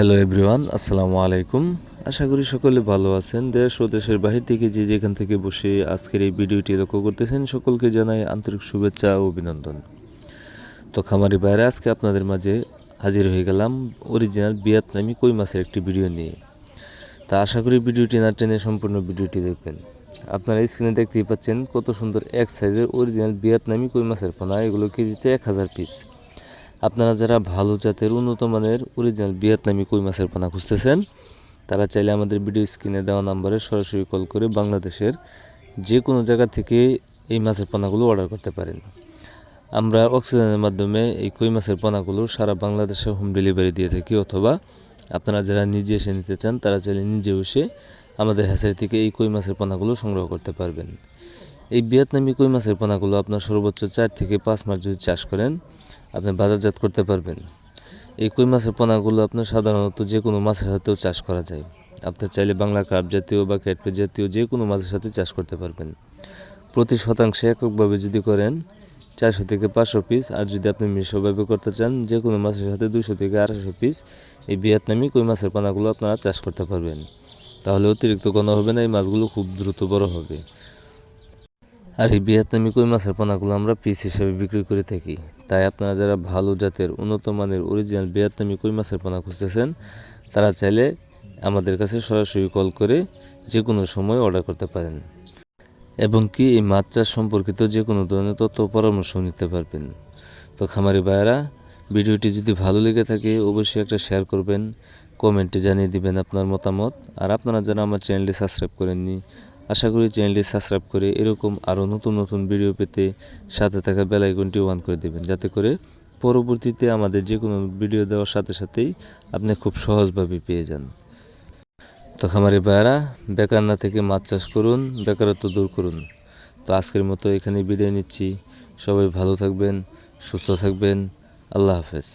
Hello everyone আসসালামু আলাইকুম আশা করি সকলে ভালো আছেন। দেশ ও দেশের বাহির থেকে যে যেখান থেকে বসে আজকের এই ভিডিওটি লক্ষ্য করতেছেন, সকলকে জানাই আন্তরিক শুভেচ্ছা ও অভিনন্দন। তো খামারি বাইরে আজকে আপনাদের মাঝে হাজির হয়ে গেলাম অরিজিনাল ভিয়েতনামি কই মাছের একটি ভিডিও নিয়ে। তা আশা করি ভিডিওটি না টেনে সম্পূর্ণ ভিডিওটি দেখবেন। আপনারা স্ক্রিনে দেখতেই পাচ্ছেন কত সুন্দর এক সাইজের অরিজিনাল ভিয়েতনামি কই মাছের পোনা। এগুলো কেজিতে এক হাজার পিস আপনারা যারা ভালো জাতের উন্নত মানের অরিজিনাল ভিয়েতনামি কই মাছের পানা খুঁজতেছেন, তারা চাইলে আমাদের ভিডিও স্ক্রিনে দেওয়া নাম্বারে সরাসরি কল করে বাংলাদেশের যে কোনো জায়গা থেকে এই মাছের পানাগুলো অর্ডার করতে পারেন। আমরা অক্সিজেনের মাধ্যমে এই কই মাছের পানাগুলো সারা বাংলাদেশে হোম ডেলিভারি দিয়ে থাকি অথবা আপনারা যারা নিজে এসে নিতে চান, তারা চাইলে নিজে এসে আমাদের হ্যাচারি থেকে এই কই মাছের পানাগুলো সংগ্রহ করতে পারবেন। এই ভিয়েতনামি কই মাছের পানাগুলো আপনার সর্বোচ্চ চার থেকে পাঁচ মাস যদি চাষ করেন আপনি বাজারজাত করতে পারবেন। এই কই মাছের পোনাগুলো আপনার সাধারণত যে কোনো মাছের সাথেও চাষ করা যায়। আপনি চাইলে বাংলা কার্প জাতীয় বা ক্যাটপে জাতীয় যে কোনো মাছের সাথে চাষ করতে পারবেন। প্রতি শতাংশে এককভাবে যদি করেন, চারশো থেকে পাঁচশো পিস, আর যদি আপনি মিশ্রভাবে করতে চান যে কোনো মাছের সাথে দুশো থেকে আড়াইশো পিস, এই ভিয়েতনামি কই মাছের পোনাগুলো আপনারা চাষ করতে পারবেন। তাহলে অতিরিক্ত কোনো হবে না, এই মাছগুলো খুব দ্রুত বড় হবে। আর এই ভিয়েতনামি কই মাছের পোনাগুলো আমরা পিস হিসেবে বিক্রি করে থাকি। তাই আপনারা যারা ভালো জাতের উন্নত মানের অরিজিনাল ভিয়েতনামি কই মাছের পোনা খুঁজতেছেন, তারা চাইলে আমাদের কাছে সরাসরি কল করে যে কোনো সময় অর্ডার করতে পারেন। এবং কি এই মাছ চাষ সম্পর্কিত যে কোনো ধরনের তথ্য পরামর্শ নিতে পারবেন। তো খামারি ভাইয়েরা, ভিডিওটি যদি ভালো লেগে থাকে, অবশ্যই একটা শেয়ার করবেন কমেন্টে জানিয়ে দিবেন আপনার মতামত। আর আপনারা যারা আমার চ্যানেলটি সাবস্ক্রাইব করেননি আশা করি চ্যানেলটি সাবস্ক্রাইব করে এরকম আরও নতুন নতুন ভিডিও পেতে সাথে থাকা বেল আইকনটি অন করে দেবেন। যাতে করে পরবর্তীতে আমাদের যে কোনো ভিডিও দেওয়ার সাথে সাথেই আপনি খুব সহজভাবে পেয়ে যান। তো খামারি ভাইয়ারা, বেকার না থেকে মাছ চাষ করুন, বেকারত্ব দূর করুন। তো আজকের মতো এখানে বিদায় নিচ্ছি। সবাই ভালো থাকবেন, সুস্থ থাকবেন। আল্লাহ হাফেজ।